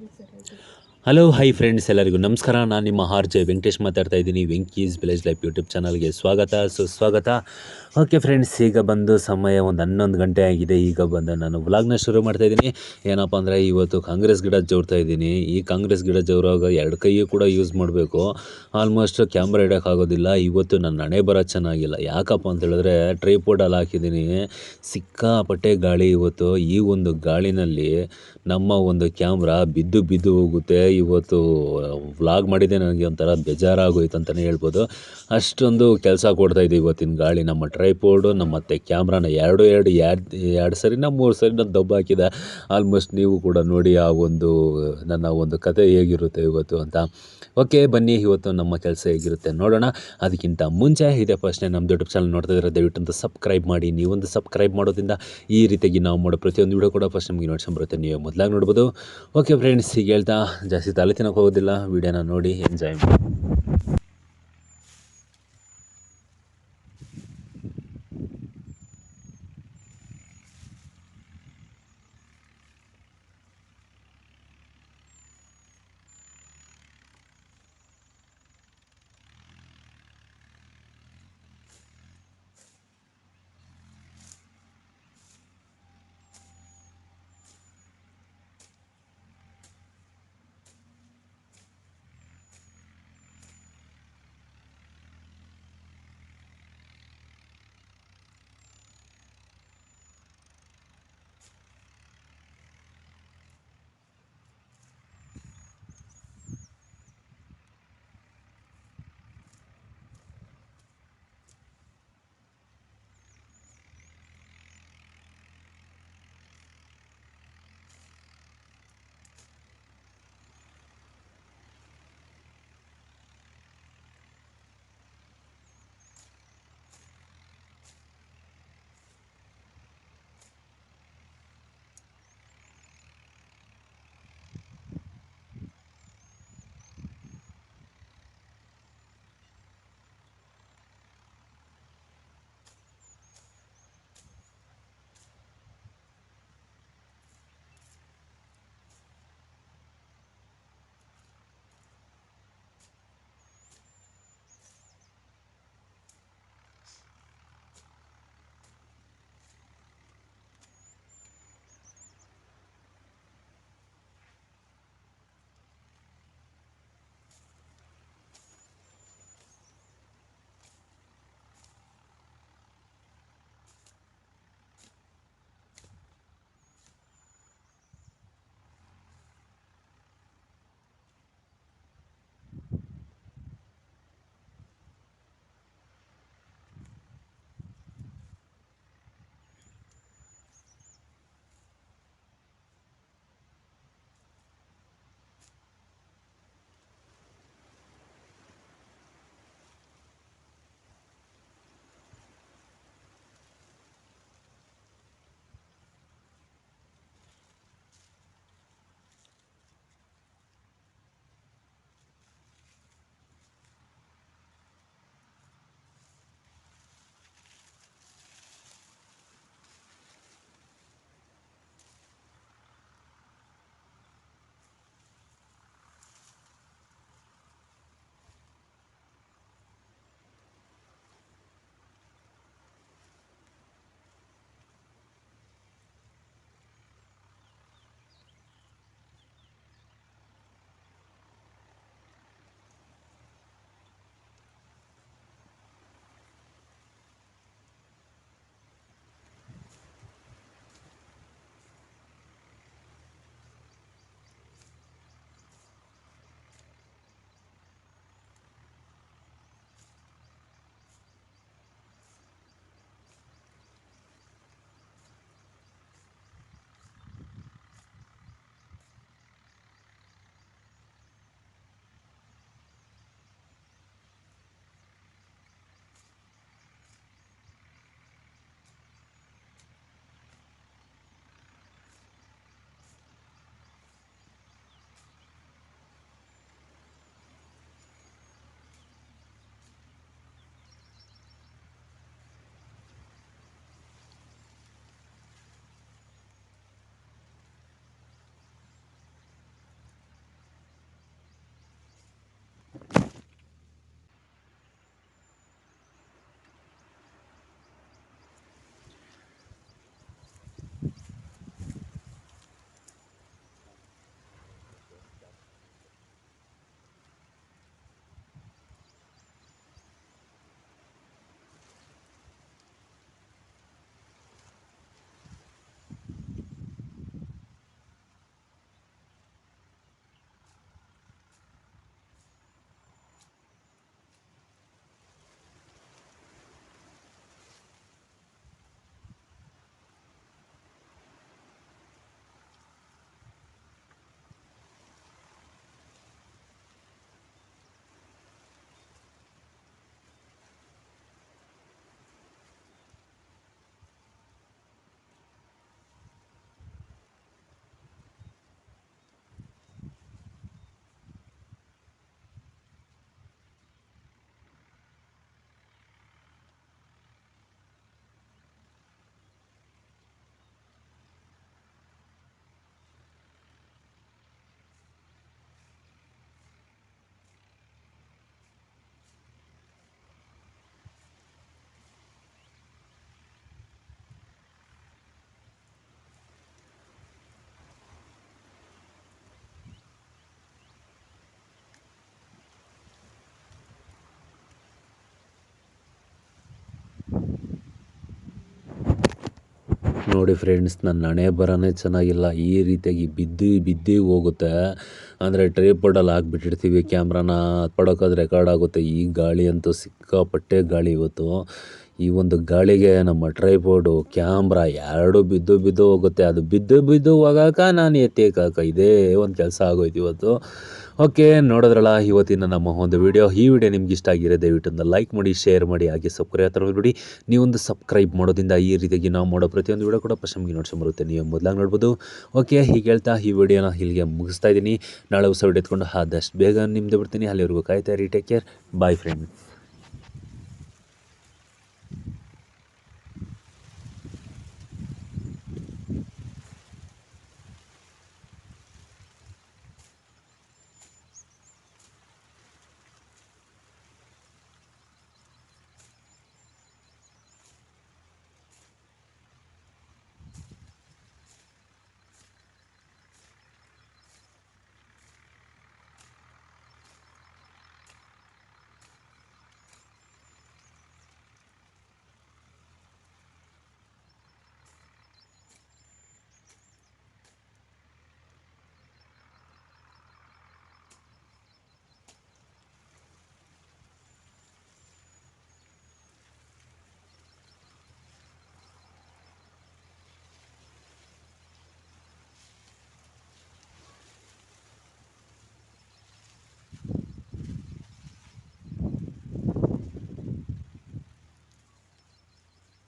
你死了就。ಹಲೋ hi friends ಎಲ್ಲರಿಗೂ ನಮಸ್ಕಾರ. ನಾನು ನಿಮ್ಮ ಆರ್ ಜೆ ವೆಂಕಟೇಶ್ ಮಾತಾಡ್ತಾ ಇದ್ದೀನಿ. ವೆಂಕೀಸ್ ವಿಲೇಜ್ ಲೈಫ್ ಯೂಟ್ಯೂಬ್ ಚಾನಲ್ಗೆ ಸ್ವಾಗತ. ಸುಸ್ವಾಗತ ಓಕೆ ಫ್ರೆಂಡ್ಸ್ ಈಗ ಬಂದು ಸಮಯ ಒಂದು ಹನ್ನೊಂದು ಗಂಟೆ ಆಗಿದೆ. ಈಗ ಬಂದು ನಾನು ವ್ಲಾಗ್ನ ಶುರು ಮಾಡ್ತಾ ಇದ್ದೀನಿ. ಏನಪ್ಪ ಅಂದರೆ ಇವತ್ತು ಕಾಂಗ್ರೆಸ್ ಗಿಡ ಜೋಡ್ತಾ ಇದ್ದೀನಿ. ಈ ಕಾಂಗ್ರೆಸ್ ಗಿಡ ಜೋರಾಗ ಎರಡು ಕೈಯೂ ಕೂಡ ಯೂಸ್ ಮಾಡಬೇಕು. ಆಲ್ಮೋಸ್ಟ್ ಕ್ಯಾಮ್ರಾ ಇಡೋಕ್ಕಾಗೋದಿಲ್ಲ ಇವತ್ತು ನನ್ನ ಹಣೆ ಬರೋ ಚೆನ್ನಾಗಿಲ್ಲ. ಯಾಕಪ್ಪ ಅಂತ ಹೇಳಿದ್ರೆ ಟ್ರೈಪೋರ್ಡಲ್ಲಿ ಹಾಕಿದ್ದೀನಿ. ಸಿಕ್ಕಾಪಟ್ಟೆ ಗಾಳಿ ಇವತ್ತು. ಈ ಒಂದು ಗಾಳಿನಲ್ಲಿ ನಮ್ಮ ಒಂದು ಕ್ಯಾಮ್ರಾ ಬಿದ್ದು ಬಿದ್ದು ಹೋಗುತ್ತೆ. ಇವತ್ತು ವ್ಲಾಗ್ ಮಾಡಿದೆ ನನಗೆ ಒಂಥರ ಬೇಜಾರಾಗೋಯ್ತು ಅಂತಲೇ ಹೇಳ್ಬೋದು. ಅಷ್ಟೊಂದು ಕೆಲಸ ಕೊಡ್ತಾ ಇದೆ ಇವತ್ತಿನ ಗಾಳಿ. ನಮ್ಮ ಟ್ರೈಪೋರ್ಡು ನಮ್ಮ ಮತ್ತು ಕ್ಯಾಮ್ರಾನ ಎರಡು ಎರಡು ಎರಡು ಎರಡು ಸರಿನ ಮೂರು ಸರಿನ ದಬ್ಬ ಹಾಕಿದೆ. ಆಲ್ಮೋಸ್ಟ್ ನೀವು ಕೂಡ ನೋಡಿ ಆ ಒಂದು, ನನ್ನ ಒಂದು ಕತೆ ಹೇಗಿರುತ್ತೆ ಇವತ್ತು ಅಂತ. ಓಕೆ ಬನ್ನಿ ಇವತ್ತು ನಮ್ಮ ಕೆಲಸ ಹೇಗಿರುತ್ತೆ ನೋಡೋಣ. ಅದಕ್ಕಿಂತ ಮುಂಚೆ ಇದೆ ಫಸ್ಟ್ನೇ ನಮ್ಮ ಯೂಟ್ಯೂಬ್ ಚಾನಲ್ ನೋಡ್ತಾ ಇದ್ದಾರೆ ದಯವಿಟ್ಟು ಅಂತ ಸಬ್ಸ್ಕ್ರೈಬ್ ಮಾಡಿ. ನೀವೊಂದು ಸಬ್ಸ್ಕ್ರೈಬ್ ಮಾಡೋದ್ರಿಂದ ಈ ರೀತಿಯಾಗಿ ನಾವು ಮಾಡೋ ಪ್ರತಿಯೊಂದು ವಿಡಿಯೋ ಕೂಡ ಫಸ್ಟ್ ನಮಗೆ ನೋಡ್ಸ್ಕೊಂಬರುತ್ತೆ ನೀವು ಮೊದಲಾಗಿ ನೋಡ್ಬೋದು. ಓಕೆ ಫ್ರೆಂಡ್ಸ್ ಈಗ ಹೇಳ್ತಾ ತಲೆ ತಿನ್ನೋಕೆ ಹೋಗೋದಿಲ್ಲ ವಿಡಿಯೋನ ನೋಡಿ ಎಂಜಾಯ್ ಮಾಡಿ. ನೋಡಿ ಫ್ರೆಂಡ್ಸ್ ನನ್ನ ಹಣೆ ಬರೋನೇ ಚೆನ್ನಾಗಿಲ್ಲ. ಈ ರೀತಿಯಾಗಿ ಬಿದ್ದು ಬಿದ್ದು ಹೋಗುತ್ತೆ. ಅಂದರೆ ಟ್ರೈಪೋರ್ಡಲ್ಲಿ ಹಾಕ್ಬಿಟ್ಟಿರ್ತೀವಿ ಕ್ಯಾಮ್ರಾನ ಪಡೋಕೋದು ರೆಕಾರ್ಡ್ ಆಗುತ್ತೆ. ಈ ಗಾಳಿ ಅಂತೂ ಸಿಕ್ಕಾಪಟ್ಟೆ ಗಾಳಿ ಇವತ್ತು. ಈ ಒಂದು ಗಾಳಿಗೆ ನಮ್ಮ ಟ್ರೈಪೋರ್ಡು ಕ್ಯಾಮ್ರಾ ಎರಡು ಬಿದ್ದು ಬಿದ್ದು ಹೋಗುತ್ತೆ. ಅದು ಬಿದ್ದು ಬಿದ್ದು ಹೋಗಾಕ ನಾನು ಎತ್ತೇಕಾಕ ಇದೇ ಒಂದು ಕೆಲಸ ಆಗೋಯ್ತು ಇವತ್ತು. ಓಕೆ ನೋಡಿದ್ರಲ್ಲ, ಇವತ್ತಿನ ನಮ್ಮ ಒಂದು ವಿಡಿಯೋ ಈ ವಿಡಿಯೋ ನಿಮ್ಗೆ ಇಷ್ಟ ಆಗಿರೋ ದಯವಿಟ್ಟು ಒಂದು ಲೈಕ್ ಮಾಡಿ ಶೇರ್ ಮಾಡಿ, ಹಾಗೆ ಸಬ್ಸ್ಕ್ರೈಬ್ ಹತ್ರ ಬಿಡಿ. ನೀವೊಂದು ಸಬ್ಸ್ಕ್ರೈಬ್ ಮಾಡೋದ್ರಿಂದ ಈ ರೀತಿಯಾಗಿ ನಾವು ಮಾಡೋ ಪ್ರತಿಯೊಂದು ವಿಡಿಯೋ ಕೂಡ ಫಸ್ಟ್ ನಮಗೆ ಬರುತ್ತೆ. ನೀವು ಮೊದಲಾಗಿ ನೋಡ್ಬೋದು. ಓಕೆ ಹೀಗೆ ಹೇಳ್ತಾ ಈ ವಿಡಿಯೋನ ಇಲ್ಲಿಗೆ ಮುಗಿಸ್ತಾ ಇದ್ದೀನಿ. ನಾಳೆ ಹೊಸ ವಿಡಿಯೋ ಎತ್ಕೊಂಡು ಆದಷ್ಟು ಬೇಗ ನಿಮ್ಮದು ಬಿಡ್ತೀನಿ ಅಲ್ಲಿವರೆಗೂ ಕಾಯ್ತಾ ಇರಿ. Take care boy friend